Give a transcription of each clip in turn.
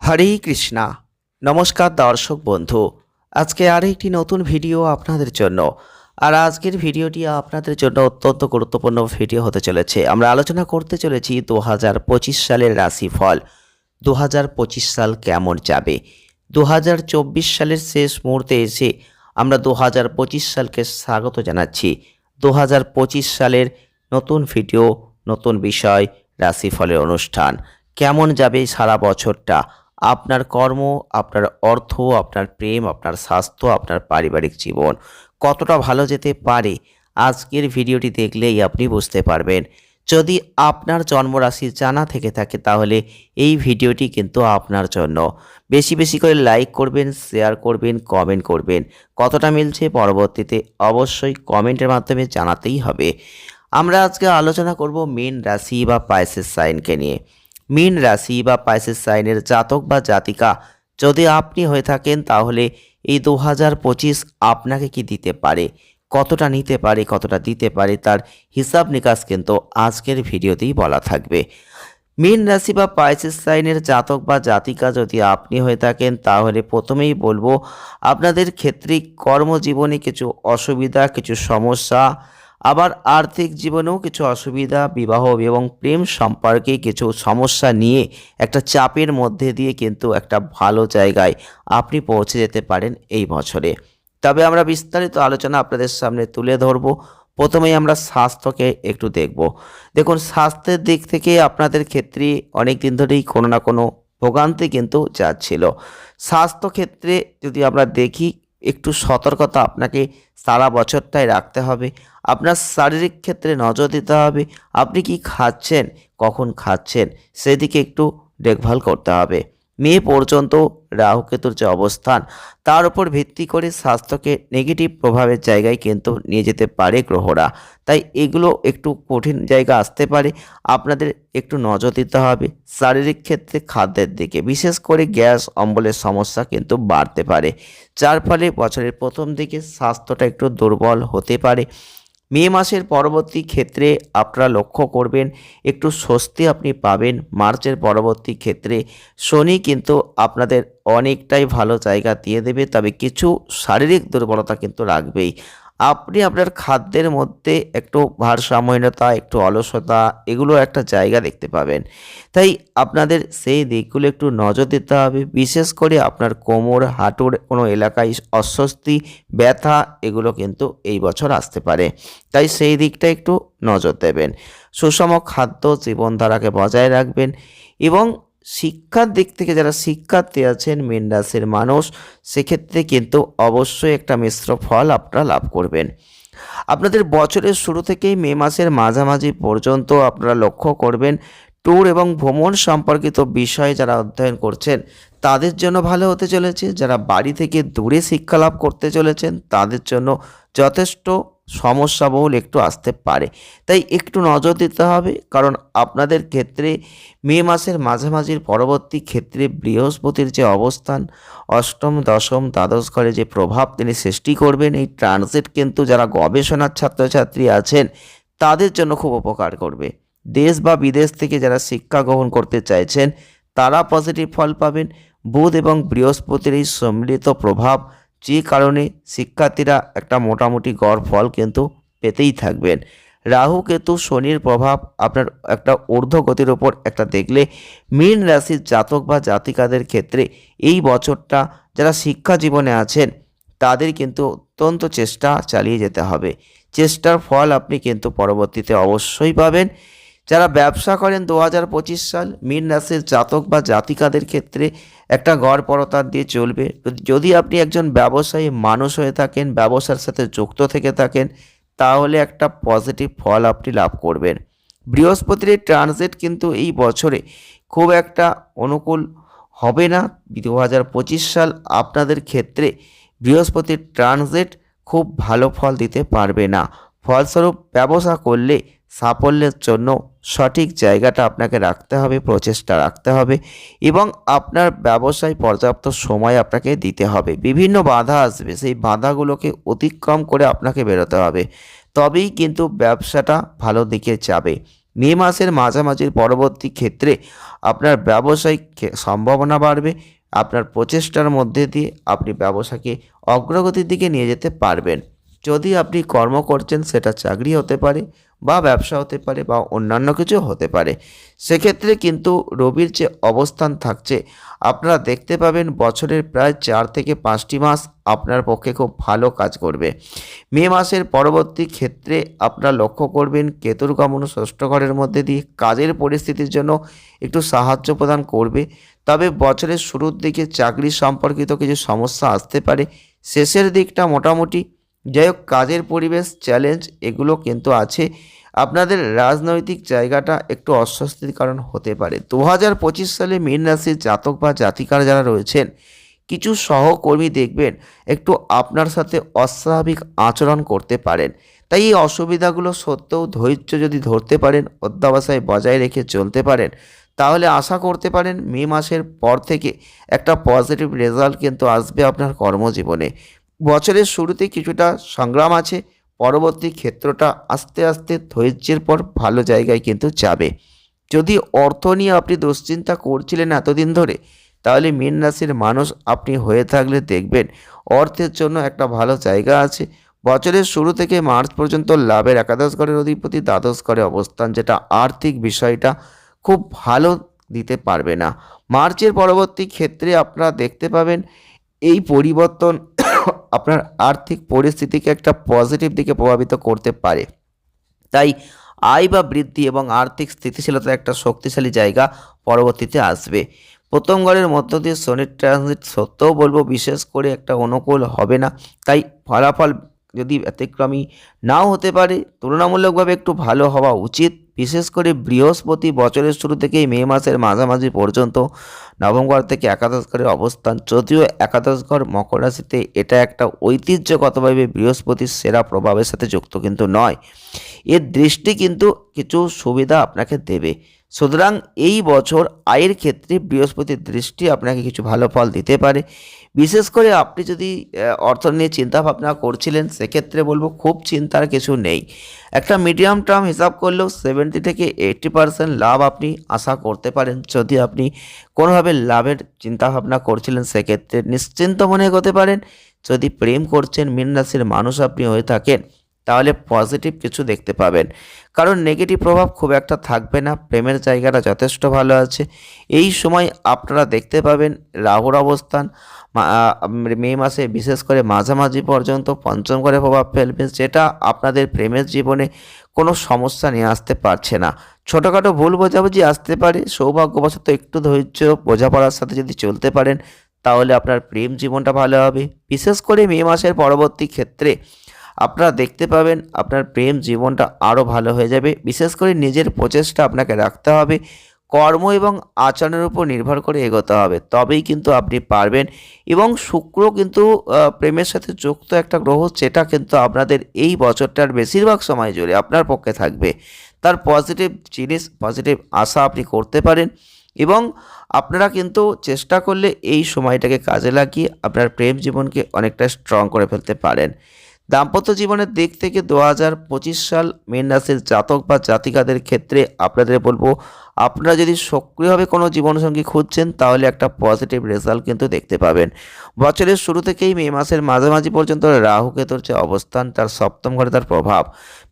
হরে কৃষ্ণা। নমস্কার দর্শক বন্ধু। আজকে আর একটি নতুন ভিডিও আপনাদের জন্য। আর আজকের ভিডিওটি আপনাদের জন্য অত্যন্ত গুরুত্বপূর্ণ ভিডিও হতে চলেছে। আমরা আলোচনা করতে চলেছি দু পঁচিশ সালের রাশিফল। দু পঁচিশ সাল কেমন যাবে? দু চব্বিশ সালের শেষ মুহূর্তে এসে আমরা দু পঁচিশ সালকে স্বাগত জানাচ্ছি। দু পঁচিশ সালের নতুন ভিডিও, নতুন বিষয়, রাশিফলের অনুষ্ঠান। কেমন যাবে সারা বছরটা? আপনার কর্ম, আপনার অর্থ, আপনার প্রেম, আপনার স্বাস্থ্য, আপনার পারিবারিক জীবন কতটা ভালো যেতে পারে আজকের ভিডিওটি দেখলেই আপনি বুঝতে পারবেন। যদি আপনার জন্মরাশি জানা থেকে থাকে তাহলে এই ভিডিওটি কিন্তু আপনার জন্য। বেশি বেশি করে লাইক করবেন শেয়ার করবেন কমেন্ট করবেন। কতটা মিলছে পরবর্তীতে অবশ্যই কমেন্টের মাধ্যমে জানাতেই হবে। আমরা আজকে আলোচনা করব মেন রাশি বা পায়েসের সাইনকে নিয়ে। মীন রাশি বা পাইসেস সাইনের জাতক বা জাতিকা, যদি আপনি হয়ে থাকেন তাহলে এই দু হাজার পঁচিশ আপনাকে কি দিতে পারে? কতটা নিতে পারে, কতটা দিতে পারে, তার হিসাব নিকাশ কিন্তু আজকের ভিডিওতেই বলা থাকবে। মীন রাশি বা পাইসেস সাইনের জাতক বা জাতিকা যদি আপনি হয়ে থাকেন, তাহলে প্রথমেই বলব, আপনাদের ক্ষেত্রে কর্মজীবনে কিছু অসুবিধা, কিছু সমস্যা আবার আর্থিক জীবনেও কিছু অসুবিধা, বিবাহ এবং প্রেম সম্পর্কে কিছু সমস্যা নিয়ে একটা চাপের মধ্যে দিয়ে কিন্তু একটা ভালো জায়গায় আপনি পৌঁছে যেতে পারেন এই বছরে। তবে আমরা বিস্তারিত আলোচনা আপনাদের সামনে তুলে ধরব। প্রথমেই আমরা স্বাস্থ্যকে একটু দেখব। দেখুন, স্বাস্থ্যের দিক থেকে আপনাদের ক্ষেত্রে অনেক দিন ধরেই কোনো না কোনো ভোগান্তি কিন্তু যাচ্ছিল। স্বাস্থ্যক্ষেত্রে যদি আমরা দেখি একটু সতর্কতা আপনাকে সারা বছরটাই রাখতে হবে। আপনার শারীরিক ক্ষেত্রে নজর দিতে হবে, আপনি কি খাচ্ছেন, কখন খাচ্ছেন, সেদিকে একটু দেখভাল করতে হবে। মে পর্যন্ত রাহুকেতুর যে অবস্থান, তার উপর ভিত্তি করে স্বাস্থ্যকে নেগেটিভ প্রভাবের জায়গায় কিন্তু নিয়ে যেতে পারে গ্রহরা। তাই এগুলো একটু কঠিন জায়গা আসতে পারে। আপনাদের একটু নজর দিতে হবে শারীরিক ক্ষেত্রে খাদ্যের দিকে। বিশেষ করে গ্যাস, অম্বলের সমস্যা কিন্তু বাড়তে পারে। যার ফলে বছরের প্রথম দিকে স্বাস্থ্যটা একটু দুর্বল হতে পারে। মে মাসের পরবর্তী ক্ষেত্রে আপনারা লক্ষ্য করবেন, একটু স্বস্তি আপনি পাবেন। মার্চের পরবর্তী ক্ষেত্রে শনি কিন্তু আপনাদের অনেকটাই ভালো জায়গা দিয়ে দেবে, তবে কিছু শারীরিক দুর্বলতা কিন্তু রাখবেই। আপনি আপনার খাদ্যের মধ্যে একটু ভারসাম্যহীনতা, একটু অলসতা এগুলো একটা জায়গা দেখতে পাবেন। তাই আপনাদের সেই দিকগুলো একটু নজর দিতে হবে। বিশেষ করে আপনার কোমর, হাঁটুর কোনো এলাকায় অস্বস্তি, ব্যথা এগুলো কিন্তু এই বছর আসতে পারে। তাই সেই দিকটা একটু নজর দেবেন। সুষম খাদ্য জীবনধারাকে বজায় রাখবেন এবং শিক্ষার দিক থেকে যারা শিক্ষার্থী আছেন, মেন রাশির মানুষ, সেক্ষেত্রে কিন্তু অবশ্যই একটা মিশ্র ফল আপনারা লাভ করবেন। আপনাদের বছরের শুরু থেকেই মে মাসের মাঝামাঝি পর্যন্ত আপনারা লক্ষ্য করবেন, ট্যুর এবং ভ্রমণ সম্পর্কিত বিষয়ে যারা অধ্যয়ন করছেন, তাদের জন্য ভালো হতে চলেছে। যারা বাড়ি থেকে দূরে শিক্ষা লাভ করতে চলেছেন, তাদের জন্য যথেষ্ট সমস্যাবহুল একটু আসতে পারে। তাই একটু নজর দিতে হবে, কারণ আপনাদের ক্ষেত্রে মে মাসের মাঝামাঝির পরবর্তী ক্ষেত্রে বৃহস্পতির যে অবস্থান, অষ্টম, দশম, দ্বাদশ ঘরে যে প্রভাব তিনি সৃষ্টি করবেন, এই ট্রানজিট কিন্তু যারা গবেষণার ছাত্রছাত্রী আছেন, তাদের জন্য খুব উপকার করবে। দেশ বা বিদেশ থেকে যারা শিক্ষা গ্রহণ করতে চাইছেন, তারা পজিটিভ ফল পাবেন। বুধ এবং বৃহস্পতির এই সম্মিলিত প্রভাব যে কারণে শিক্ষার্থীরা একটা মোটামুটি গড় ফল কিন্তু পেতেই থাকবেন। রাহু কেতু শনির প্রভাব আপনার একটা ঊর্ধ্বগতির ওপর একটা দেখলে মীন রাশির জাতক বা জাতিকাদের ক্ষেত্রে এই বছরটা যারা শিক্ষা জীবনে আছেন, তাদের কিন্তু অত্যন্ত চেষ্টা চালিয়ে যেতে হবে। চেষ্টার ফল আপনি কিন্তু পরবর্তীতে অবশ্যই পাবেন। যারা ব্যবসা করেন দু হাজার পঁচিশ সাল, মীন রাশির জাতক বা জাতিকাদের ক্ষেত্রে একটা গড় পরতার দিয়ে চলবে। যদি আপনি একজন ব্যবসায়ী মানুষ হয়ে থাকেন, ব্যবসার সাথে যুক্ত থেকে থাকেন, তাহলে একটা পজিটিভ ফল আপনি লাভ করবেন। বৃহস্পতির ট্রানজিট কিন্তু এই বছরে খুব একটা অনুকূল হবে না। দু হাজার পঁচিশ সাল আপনাদের ক্ষেত্রে বৃহস্পতির ট্রানজিট খুব ভালো ফল দিতে পারবে না। ফলস্বরূপ ব্যবসা করলে সাফল্যের জন্য সঠিক জায়গাটা আপনাকে রাখতে হবে, প্রচেষ্টা রাখতে হবে এবং আপনার ব্যবসায় পর্যাপ্ত সময় আপনাকে দিতে হবে। বিভিন্ন বাধা আসবে, সেই বাধাগুলোকে অতিক্রম করে আপনাকে বেরোতে হবে। তবেই কিন্তু ব্যবসাটা ভালো দিকে যাবে। মে মাসের মাঝামাঝির পরবর্তী ক্ষেত্রে আপনার ব্যবসায়িক সম্ভাবনা বাড়বে। আপনার প্রচেষ্টার মধ্যে দিয়ে আপনি ব্যবসাকে অগ্রগতির দিকে নিয়ে যেতে পারবেন। যদি আপনি কর্ম করছেন, সেটা চাকরি হতে পারে বা ব্যবসা হতে পারে বা অন্যান্য কিছু হতে পারে। সেক্ষেত্রে কিন্তু রবির যে অবস্থান থাকছে, আপনারা দেখতে পাবেন বছরের প্রায় চার থেকে পাঁচটি মাস আপনার পক্ষে খুব ভালো কাজ করবে। মে মাসের পরবর্তী ক্ষেত্রে আপনারা লক্ষ্য করবেন, কেতুর গমন ষষ্ঠ ঘরের মধ্যে দিয়ে কাজের পরিস্থিতির জন্য একটু সাহায্য প্রদান করবে। তবে বছরের শুরুর দিকে চাকরি সম্পর্কিত কিছু সমস্যা আসতে পারে। শেষের দিকটা মোটামুটি যাই হোক কাজের পরিবেশ চ্যালেঞ্জ এগুলো কিন্তু আছে। আপনাদের রাজনৈতিক জায়গাটা একটু অস্বস্তির কারণ হতে পারে। দু হাজার পঁচিশ সালে মীন রাশির জাতক বা জাতিকার যারা রয়েছেন, কিছু সহকর্মী দেখবেন একটু আপনার সাথে অস্বাভাবিক আচরণ করতে পারেন। তাই এই অসুবিধাগুলো সত্ত্বেও ধৈর্য যদি ধরতে পারেন, অধ্যাবসায় বজায় রেখে চলতে পারেন, তাহলে আশা করতে পারেন মে মাসের পর থেকে একটা পজিটিভ রেজাল্ট কিন্তু আসবে আপনার কর্মজীবনে। বছরের শুরুতে কিছুটা সংগ্রাম আছে, পরবর্তী ক্ষেত্রটা আস্তে আস্তে ধৈর্যের পর ভালো জায়গায় কিন্তু যাবে। যদি অর্থ নিয়ে আপনি দুশ্চিন্তা করছিলেন এতদিন ধরে, তাহলে মীন রাশির মানুষ আপনি হয়ে থাকলে দেখবেন অর্থের জন্য একটা ভালো জায়গা আছে। বছরের শুরু থেকে মার্চ পর্যন্ত লাভের একাদশ ঘরের অধিপতি, দ্বাদশ ঘরে অবস্থান, যেটা আর্থিক বিষয়টা খুব ভালো দিতে পারবে না। মার্চের পরবর্তী ক্ষেত্রে আপনারা দেখতে পাবেন এই পরিবর্তন আপনার আর্থিক পরিস্থিতিকে একটা পজিটিভ দিকে প্রভাবিত করতে পারে। তাই আয় বা বৃদ্ধি এবং আর্থিক স্থিতিশীলতা একটা শক্তিশালী জায়গা পরবর্তীতে আসবে। প্রথম ঘরের মধ্য দিয়ে শনির ট্রানজিট সত্ত্বেও বলব বিশেষ করে একটা অনুকূল হবে না। তাই ফলাফল যদি ব্যতিক্রমী নাও হতে পারে, তুলনামূলকভাবে একটু ভালো হওয়া উচিত। বিশেষ করে বৃহস্পতি বছরের শুরু থেকেই মে মাসের মাঝামাঝি পর্যন্ত নবম ঘর থেকে একাদশ ঘরের অবস্থান, যদিও একাদশ ঘর মকর রাশিতে এটা একটা ঐতিহ্যগতভাবে বৃহস্পতির সেরা প্রভাবের সাথে যুক্ত কিন্তু নয়। এর দৃষ্টি কিন্তু কিছু সুবিধা আপনাকে দেবে। সুতরাং এই বছর আয়ের ক্ষেত্রে বৃহস্পতির দৃষ্টি আপনাকে কিছু ভালো ফল দিতে পারে। বিশেষ করে আপনি যদি অর্থ নিয়ে চিন্তা ভাবনা করছিলেন, সেক্ষেত্রে বলব খুব চিন্তার কিছু নেই। একটা মিডিয়াম টার্ম হিসাব করলেও সেভেন্টি থেকে এইটটি পার্সেন্ট লাভ আপনি আশা করতে পারেন। যদি আপনি কোনোভাবে লাভের চিন্তা ভাবনা করছিলেন, সেক্ষেত্রে নিশ্চিন্ত মনে এগোতে পারেন। যদি প্রেম করছেন মীন রাশির মানুষ আপনি হয়ে থাকেন তাহলে পজিটিভ কিছু দেখতে পাবেন। কারণ নেগেটিভ প্রভাব খুব একটা থাকবে না, প্রেমের জায়গাটা যথেষ্ট ভালো আছে। এই সময় আপনারা দেখতে পাবেন রাহুর অবস্থান, মে মাসে বিশেষ করে মাঝামাঝি পর্যন্ত পঞ্চম ঘরে প্রভাব ফেলবে, যেটা আপনাদের প্রেমের জীবনে কোনো সমস্যা নিয়ে আসতে পারছে না। ছোটোখাটো ভুল বোঝাবুঝি আসতে পারে, সৌভাগ্যবশত একটু ধৈর্য বোঝাপড়ার সাথে যদি চলতে পারেন, তাহলে আপনার প্রেম জীবনটা ভালো হবে। বিশেষ করে মে মাসের পরবর্তী ক্ষেত্রে আপনারা দেখতে পাবেন আপনার প্রেম জীবনটা আরও ভালো হয়ে যাবে। বিশেষ করে নিজের প্রচেষ্টা আপনাকে রাখতে হবে। কর্ম এবং আচরণের উপর নির্ভর করে এগোতে হবে। তবেই কিন্তু আপনি পারবেন এবং শুক্র কিন্তু প্রেমের সাথে যুক্ত একটা গ্রহ যেটা কিন্তু আপনাদের এই বছরটার বেশিরভাগ সময় জুড়ে আপনার পক্ষে থাকবে। তার পজিটিভ জিনিস পজিটিভ আশা আপনি করতে পারেন এবং আপনারা কিন্তু চেষ্টা করলে এই সময়টাকে কাজে লাগিয়ে আপনার প্রেম জীবনকে অনেকটা স্ট্রং করে ফেলতে পারেন। দাম্পত্য জীবনের দিক থেকে দু হাজার পঁচিশ সাল মীন রাশির জাতক বা জাতিকাদের ক্ষেত্রে আপনাদের বলব, আপনারা যদি সক্রিয়ভাবে কোনো জীবনসঙ্গী খুঁজছেন, তাহলে একটা পজিটিভ রেজাল্ট কিন্তু দেখতে পাবেন। বছরের শুরু থেকেই মে মাসের মাঝামাঝি পর্যন্ত রাহু কেতুর যে অবস্থান, তার সপ্তম ঘরে তার প্রভাব।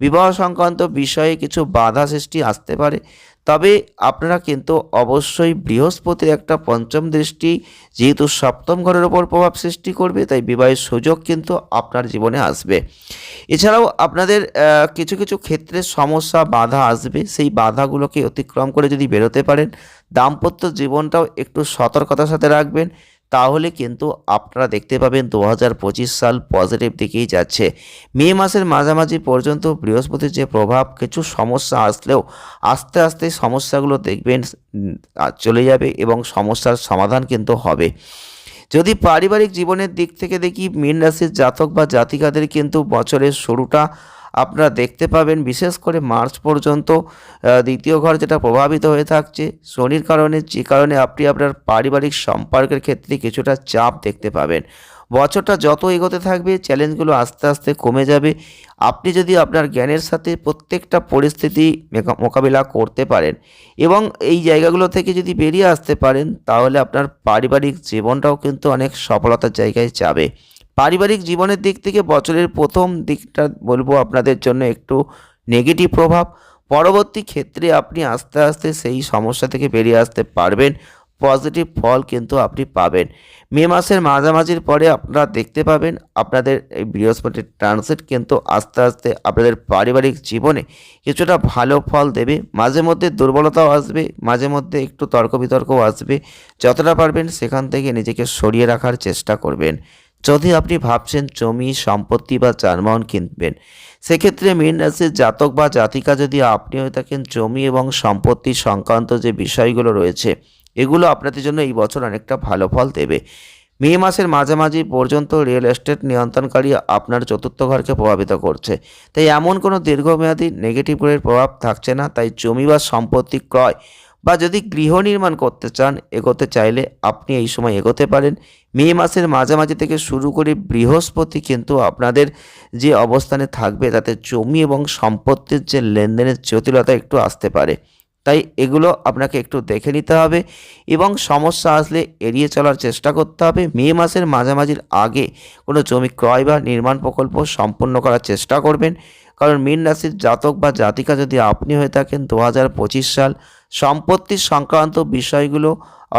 বিবাহ সংক্রান্ত বিষয়ে কিছু বাধা সৃষ্টি আসতে পারে। তবে আপনারা কিন্তু অবশ্যই বৃহস্পতির একটা পঞ্চম দৃষ্টি যেহেতু সপ্তম ঘরের ওপর প্রভাব সৃষ্টি করবে, তাই বিবাহের সুযোগ কিন্তু আপনার জীবনে আসবে। এছাড়াও আপনাদের কিছু কিছু ক্ষেত্রে সমস্যা, বাধা আসবে। সেই বাধাগুলোকে অতিক্রম করে যদি বেরোতে পারেন, দাম্পত্য জীবনটাও একটু সতর্কতার সাথে রাখবেন। তাহলে কিন্তু আপনারা দেখতে পাবেন দু হাজার পঁচিশ সাল পজিটিভ দিকেই যাচ্ছে। মে মাসের মাঝামাঝি পর্যন্ত বৃহস্পতির যে প্রভাব, কিছু সমস্যা আসলেও আস্তে আস্তে সমস্যাগুলো দেখবেন চলে যাবে এবং সমস্যার সমাধান কিন্তু হবে। যদি পারিবারিক জীবনের দিক থেকে দেখি মীন রাশির জাতক বা জাতিকাদের কিন্তু বছরের শুরুটা আপনারা দেখতে পাবেন, বিশেষ করে মার্চ পর্যন্ত দ্বিতীয় ঘর যেটা প্রভাবিত হয়ে থাকছে, শনির কারণে, যে কারণে আপনি আপনার পারিবারিক সম্পর্কের ক্ষেত্রে কিছুটা চাপ দেখতে পাবেন। বছরটা যত এগোতে থাকবে চ্যালেঞ্জগুলো আস্তে আস্তে কমে যাবে। আপনি যদি আপনার জ্ঞানের সাথে প্রত্যেকটা পরিস্থিতি মোকাবিলা করতে পারেন এবং এই জায়গাগুলো থেকে যদি বেরিয়ে আসতে পারেন, তাহলে আপনার পারিবারিক জীবনটাও কিন্তু অনেক সফলতার জায়গায় যাবে। পারিবারিক জীবনের দিক থেকে বছরের প্রথম দিকটা বলব আপনাদের জন্য একটু নেগেটিভ প্রভাব। পরবর্তী ক্ষেত্রে আপনি আস্তে আস্তে সেই সমস্যা থেকে বেরিয়ে আসতে পারবেন। পজিটিভ ফল কিন্তু আপনি পাবেন। মে মাসের মাঝামাঝির পরে আপনারা দেখতে পাবেন আপনাদের এই বৃহস্পতির ট্রানজিট কিন্তু আস্তে আস্তে আপনাদের পারিবারিক জীবনে কিছুটা ভালো ফল দেবে। মাঝে মধ্যে দুর্বলতাও আসবে, মাঝে মধ্যে একটু তর্ক বিতর্কও আসবে। যতটা পারবেন সেখান থেকে নিজেকে সরিয়ে রাখার চেষ্টা করবেন। যদি আপনি ভাবছেন জমি, সম্পত্তি বা যানবাহন কিনবেন, সেক্ষেত্রে মীন রাশির জাতক বা জাতিকা যদি আপনি হয়ে থাকেন, জমি এবং সম্পত্তি সংক্রান্ত যে বিষয়গুলো রয়েছে এগুলো আপনাদের জন্য এই বছর অনেকটা ভালো ফল দেবে। মে মাসের মাঝামাঝি পর্যন্ত রিয়েল এস্টেট নিয়ন্ত্রণকারী আপনার চতুর্থ ঘরকে প্রভাবিত করছে। তাই এমন কোনো দীর্ঘমেয়াদী নেগেটিভ গ্রহের প্রভাব থাকছে না, তাই জমি বা সম্পত্তি ক্রয় বা যদি গৃহ নির্মাণ করতে চান, এগোতে চাইলে আপনি এই সময় এগোতে পারেন। মে মাসের মাঝামাঝি থেকে শুরু করে বৃহস্পতি কিন্তু আপনাদের যে অবস্থানে থাকবে, তাতে জমি এবং সম্পত্তির যে লেনদেনের জটিলতা একটু আসতে পারে। তাই এগুলো আপনাকে একটু দেখে নিতে হবে এবং সমস্যা আসলে এড়িয়ে চলার চেষ্টা করতে হবে। মে মাসের মাঝামাঝির আগে কোনো জমি ক্রয় বা নির্মাণ প্রকল্প সম্পন্ন করার চেষ্টা করবেন। কারণ মীন রাশির জাতক বা জাতিকা যদি আপনি হয়ে থাকেন দু হাজার পঁচিশ সাল, সম্পত্তি সংক্রান্ত বিষয়গুলো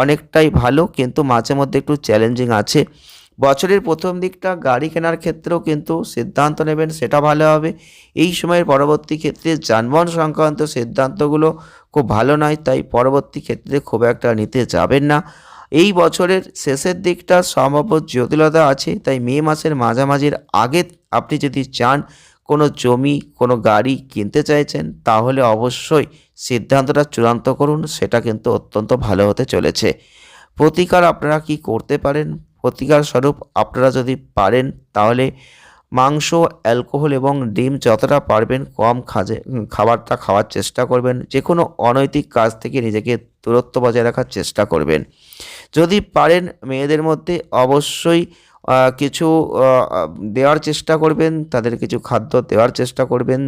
অনেকটাই ভালো, কিন্তু মাঝে মধ্যে একটু চ্যালেঞ্জিং আছে। বছরের প্রথম দিকটা গাড়ি কেনার ক্ষেত্রেও কিন্তু সিদ্ধান্ত নেবেন, সেটা ভালো হবে। এই সময়ের পরবর্তী ক্ষেত্রে যানবাহন সংক্রান্ত সিদ্ধান্তগুলো খুব ভালো নয়, তাই পরবর্তী ক্ষেত্রে খুব একটা নিতে যাবেন না। এই বছরের শেষের দিকটা সম্ভাব্য জটিলতা আছে, তাই মে মাসের মাঝামাঝির আগে আপনি যদি চান কোনো জমি, কোনো গাড়ি কিনতে চাইছেন, তাহলে অবশ্যই সিদ্ধান্তটা চূড়ান্ত করুন, সেটা কিন্তু অত্যন্ত ভালো হতে চলেছে। প্রতিকার আপনারা কি করতে পারেন? প্রতিকার স্বরূপ আপনারা যদি পারেন, তাহলে মাংস, অ্যালকোহল এবং ডিম যতটা পারবেন কম খাজে খাবারটা খাওয়ার চেষ্টা করবেন। যে কোনো অনৈতিক কাজ থেকে নিজেকে দূরত্ব বজায় রাখার চেষ্টা করবেন। যদি পারেন মেয়েদের মধ্যে অবশ্যই কিছু দেওয়ার চেষ্টা করবেন, তাদের কিছু খাদ্য দেওয়ার চেষ্টা করবেন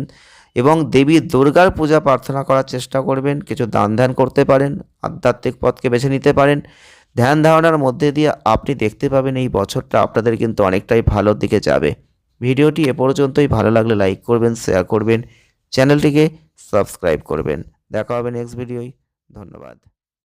এবং দেবী দুর্গার পূজা প্রার্থনা করার চেষ্টা করবেন, কিছু দান ধ্যান করতে পারেন, আধ্যাত্মিক পথকে বেছে নিতে পারেন। ধ্যান ধারণার মধ্যে দিয়ে আপনি দেখতে পাবেন এই বছরটা আপনাদের কিন্তু অনেকটাই ভালোর দিকে যাবে। ভিডিওটি এ পর্যন্তই। ভালো লাগলে লাইক করবেন শেয়ার করবেন চ্যানেলটিকে সাবস্ক্রাইব করবেন। দেখা হবে নেক্সট ভিডিওয় ধন্যবাদ।